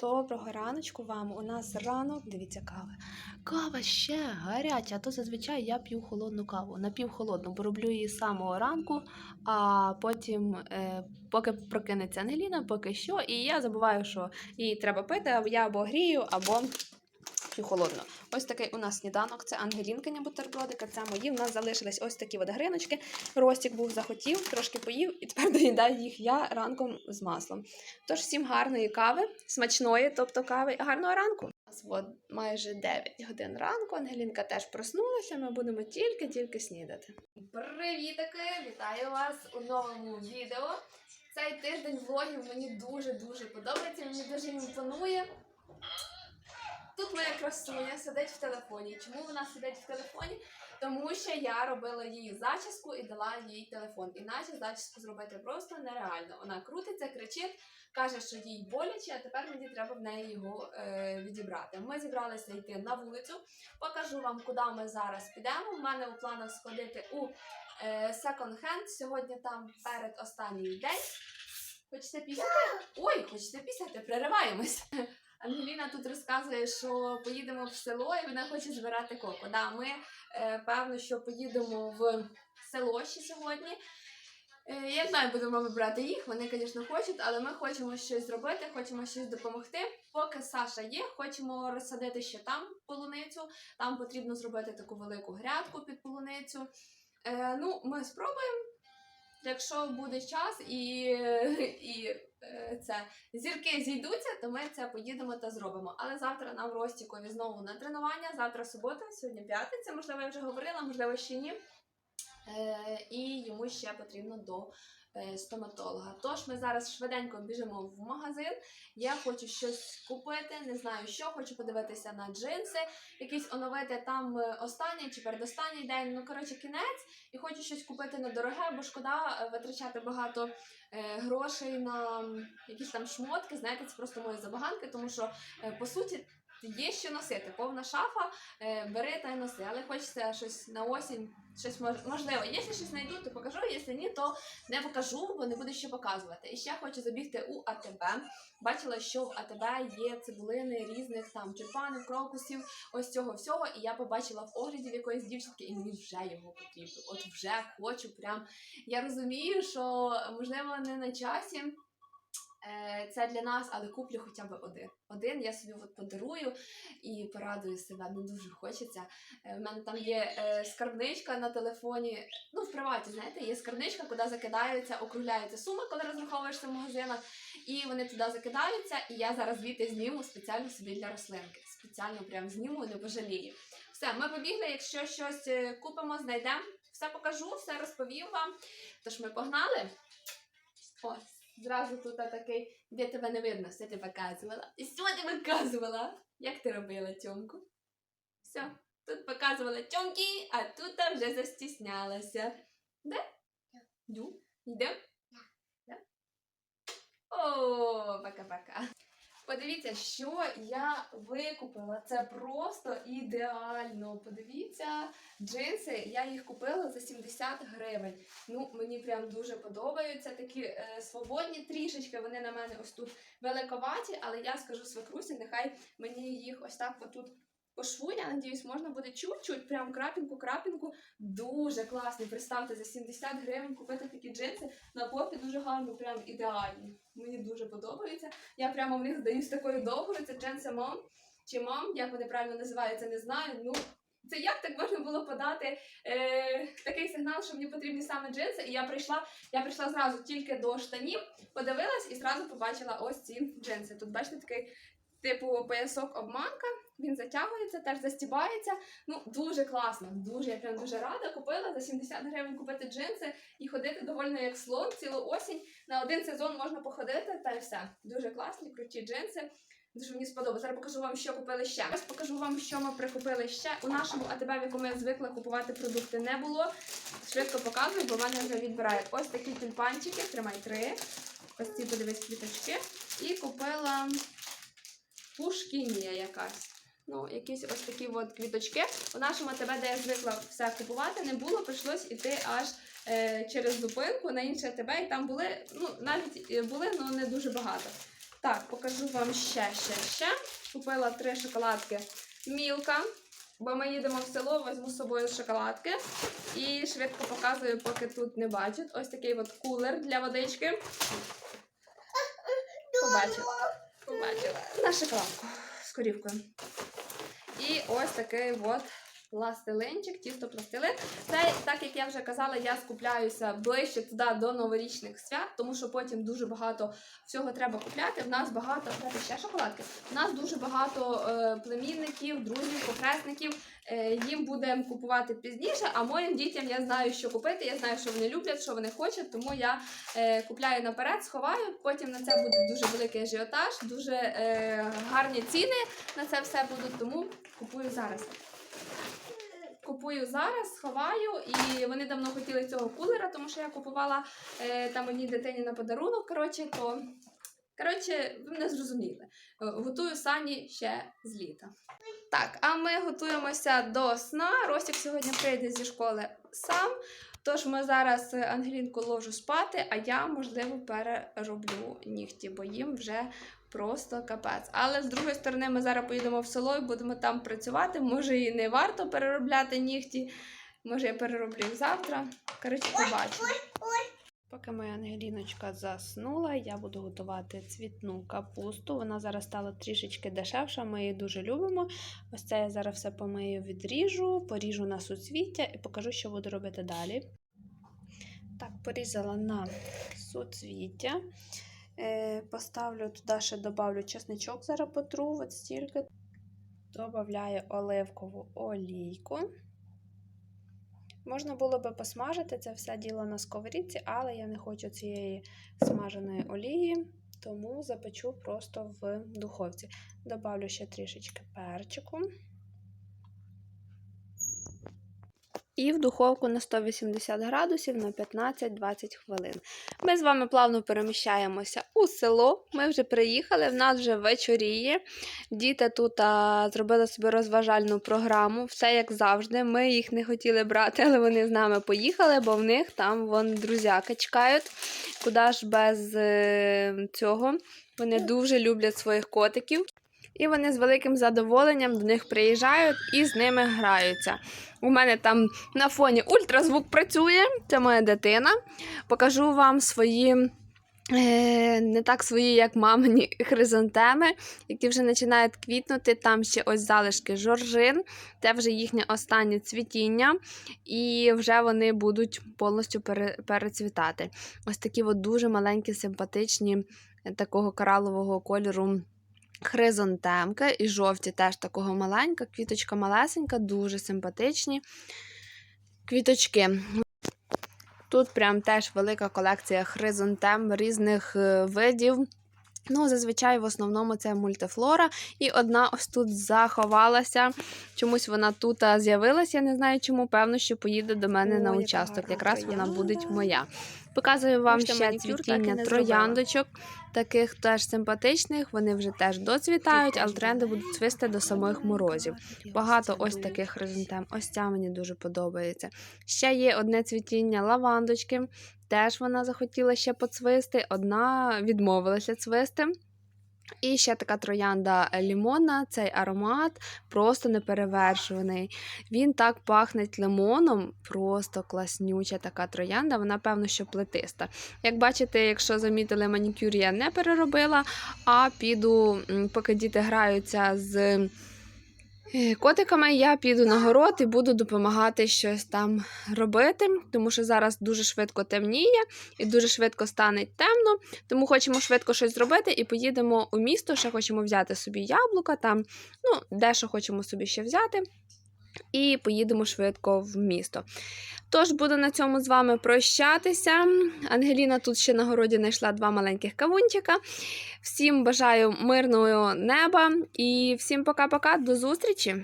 Доброго раночку вам. У нас ранок, дивіться, кава. Кава ще гаряча, то зазвичай я п'ю холодну каву. Напівхолодну, бо роблю її з самого ранку, а потім, е, поки прокинеться Ангеліна, поки що, і я забуваю, що її треба пити, я або грію, або п'ю холодно. Ось такий у нас сніданок. Це Ангелінкиня бутербродика, це мої. У нас залишились ось такі от гриночки. Ростік був захотів, трошки поїв, і тепер доїдаю їх я ранком з маслом. Тож всім гарної кави, смачної, тобто кави, гарного ранку. У нас от майже 9 годин ранку. Ангелінка теж проснулася. Ми будемо тільки-тільки снідати. Привітики! Вітаю вас у новому відео. Цей тиждень влогів мені дуже дуже подобається. Мені дуже імпонує. Тут моя красуня сидить в телефоні. Чому вона сидить в телефоні? Тому що я робила їй зачіску і дала їй телефон. Іначе зачіску зробити просто нереально. Вона крутиться, кричить, каже, що їй боляче, а тепер мені треба в неї його е, відібрати. Ми зібралися йти на вулицю. Покажу вам, куди ми зараз підемо. У мене у планах сходити у е, Second Hand. Сьогодні там перед останній день. Хочете пісяти? Ой, хочете пісяти? Перериваємось. Ангеліна тут розказує, що поїдемо в село і вона хоче збирати коко. Да, ми е, певно, що поїдемо в село ще сьогодні. Е, я знаю, будемо вибрати їх. Вони, звісно, хочуть, але ми хочемо щось зробити, хочемо щось допомогти. Поки Саша є, хочемо розсадити ще там полуницю. Там потрібно зробити таку велику грядку під полуницю. Е, ну, ми спробуємо. Якщо буде час і, і це зірки зійдуться, то ми це поїдемо та зробимо. Але завтра нам в Ростікові знову на тренування. Завтра субота, сьогодні п'ятниця, можливо, я вже говорила, можливо, ще ні. Е, і йому ще потрібно до е, стоматолога. Тож ми зараз швиденько біжимо в магазин. Я хочу щось купити, не знаю що, хочу подивитися на джинси, якісь оновити там е, останній чи передостанній день. Ну, коротше, кінець. І хочу щось купити недороге, бо шкода е, витрачати багато е, грошей на якісь там шмотки. Знаєте, це просто мої забаганки, тому що е, по суті. Є що носити, повна шафа, е, бери та й носи, але хочеться щось на осінь, щось мож, можливо. Якщо щось знайду, то покажу, якщо ні, то не покажу, бо не буду що показувати. І ще хочу забігти у АТБ. Бачила, що в АТБ є цибулини різних там тюльпанів, крокусів, ось цього всього. І я побачила в огляді в якоїсь дівчинки, і мені вже його потрібно. От вже хочу прям. Я розумію, що можливо не на часі. Е, Це для нас, але куплю хоча б один. Один я собі от подарую і порадую себе. Не дуже хочеться. Е, У мене там є е, скарбничка на телефоні. Ну, в приваті, знаєте, є скарбничка, куди закидаються, округляються суми, коли розраховуєшся в магазинах. І вони туди закидаються. І я зараз звідти зніму спеціально собі для рослинки. Спеціально прям зніму, не пожалію. Все, ми побігли. Якщо щось е, купимо, знайдемо, все покажу, все розповім вам. Тож ми погнали. Ось. Зразу тут такий, де тебе не видно, все ти показувала. І що ти показувала? Як ти робила тьомку? Все, тут показувала тьомки, а тут вже застіснялася. Де? Ду? Йдем? Да. О, пока-пока. Подивіться, що я викупила. Це просто ідеально. Подивіться, джинси, я їх купила за 70 гривень. Ну, мені прям дуже подобаються. Такі е, свободні трішечки. Вони на мене ось тут великоваті, але я скажу свекрусі, нехай мені їх ось так отут по шву. Я надіюсь, можна буде чуть-чуть, прям крапінку-крапінку. Дуже класний. Представте, за 70 гривень купити такі джинси на попі дуже гарно, прям ідеальні. Мені дуже подобається. Я прямо в них здаюсь такою довгою. Це джинси мом чи мом, як вони правильно називаються, не знаю. Ну. Це як так можна було подати е, такий сигнал, що мені потрібні саме джинси? І я прийшла, я прийшла зразу тільки до штанів, подивилась і зразу побачила ось ці джинси. Тут бачите такий типу поясок обманка. Він затягується, теж застібається. Ну дуже класно, дуже я прям дуже рада. Купила за 70 гривень купити джинси і ходити довольно як слон цілу осінь. На один сезон можна походити та й все. Дуже класні, круті джинси. Дуже мені сподобалося. Зараз покажу вам, що купили ще. Зараз покажу вам, що ми прикупили ще. У нашому АТБ, в якому я звикла купувати продукти, не було. Швидко показую, бо в мене вже відбирають. Ось такі тюльпанчики, тримай три. Ось ці подивись квіточки. І купила пушкінія якась. Ну, якісь ось такі от квіточки. У нашому АТБ, де я звикла все купувати, не було, прийшлось іти аж е, через зупинку на інше АТБ, і там були, ну, навіть е, були, але не дуже багато. Так, покажу вам ще, ще, ще. Купила три шоколадки Мілка, бо ми їдемо в село, візьму з собою шоколадки. І швидко показую, поки тут не бачать. Ось такий от кулер для водички. Побачила. Побачила. На шоколадку з корівкою. І ось такий от пластилинчик, тісто пластилин. Це, так як я вже казала, я скупляюся ближче туди до новорічних свят, тому що потім дуже багато всього треба купляти. В нас багато Дайте ще шоколадки. У нас дуже багато е, племінників, друзів, похресників. Е, їм будемо купувати пізніше, а моїм дітям я знаю, що купити. Я знаю, що вони люблять, що вони хочуть, тому я е, купляю наперед, сховаю. Потім на це буде дуже великий ажіотаж, дуже е, гарні ціни на це все будуть, тому купую зараз. Купую зараз, сховаю, і вони давно хотіли цього кулера, тому що я купувала е, там одній дитині на подарунок. Коротше, то коротше, ви мене зрозуміли. Е, Готую сані ще з літа. Так, а ми готуємося до сна. Ростік сьогодні прийде зі школи сам. Тож ми зараз Ангелінку ложу спати, а я, можливо, перероблю нігті, бо їм вже просто капець. Але з другої сторони, ми зараз поїдемо в село і будемо там працювати. Може, і не варто переробляти нігті. Може, я перероблю їх завтра. Коротше, побачимо. Поки моя Ангеліночка заснула, я буду готувати цвітну капусту. Вона зараз стала трішечки дешевша, ми її дуже любимо. Ось це я зараз все помию, відріжу, поріжу на суцвіття і покажу, що буду робити далі. Так, порізала на суцвіття. Е, поставлю туди ще добавлю чесничок, зараз потру, от стільки. Добавляю оливкову олійку. Можна було би посмажити це все діло на сковорідці, але я не хочу цієї смаженої олії, тому запечу просто в духовці. Добавлю ще трішечки перчику. І в духовку на 180 градусів на 15-20 хвилин. Ми з вами плавно переміщаємося у село. Ми вже приїхали, в нас вже вечоріє. Діти тут а, зробили собі розважальну програму, все як завжди. Ми їх не хотіли брати, але вони з нами поїхали, бо в них там вон друзяки чекають. Куди ж без е, цього? Вони дуже люблять своїх котиків. І вони з великим задоволенням до них приїжджають і з ними граються. У мене там на фоні ультразвук працює, це моя дитина. Покажу вам свої. е, Не так свої, як мамині хризантеми, які вже починають квітнути. Там ще ось залишки жоржин, це вже їхнє останнє цвітіння, і вже вони будуть повністю перецвітати. Ось такі от дуже маленькі, симпатичні, е, такого коралового кольору хризантемки. І жовті теж такого маленька, квіточка малесенька, дуже симпатичні квіточки. Тут прям теж велика колекція хризантем різних е, видів. Ну, зазвичай в основному це мультифлора. І одна ось тут заховалася. Чомусь вона тут з'явилася. Я не знаю чому. Певно, що поїде до мене Ой, на участок. Якраз вона буде моя. Показую вам Бачите, ще цвітіння трояндочок, таких теж симпатичних. Вони вже теж доцвітають, але тренди будуть цвісти до самих морозів. Багато ось таких хризантем. Ось ця мені дуже подобається. Ще є одне цвітіння лавандочки. Теж вона захотіла ще поцвисти, одна відмовилася цвисти. І ще така троянда лімона, цей аромат просто неперевершуваний. Він так пахне лимоном, просто класнюча така троянда, вона, певно, що плетиста. Як бачите, якщо замітили, манікюр я не переробила, а піду, поки діти граються з котиками, я піду на город і буду допомагати щось там робити, тому що зараз дуже швидко темніє і дуже швидко стане темно. Тому хочемо швидко щось зробити і поїдемо у місто. Ще хочемо взяти собі яблука, там, ну, дещо хочемо собі ще взяти. І поїдемо швидко в місто. Тож буду на цьому з вами прощатися. Ангеліна тут ще на городі знайшла два маленьких кавунчика. Всім бажаю мирного неба і всім пока-пока, до зустрічі!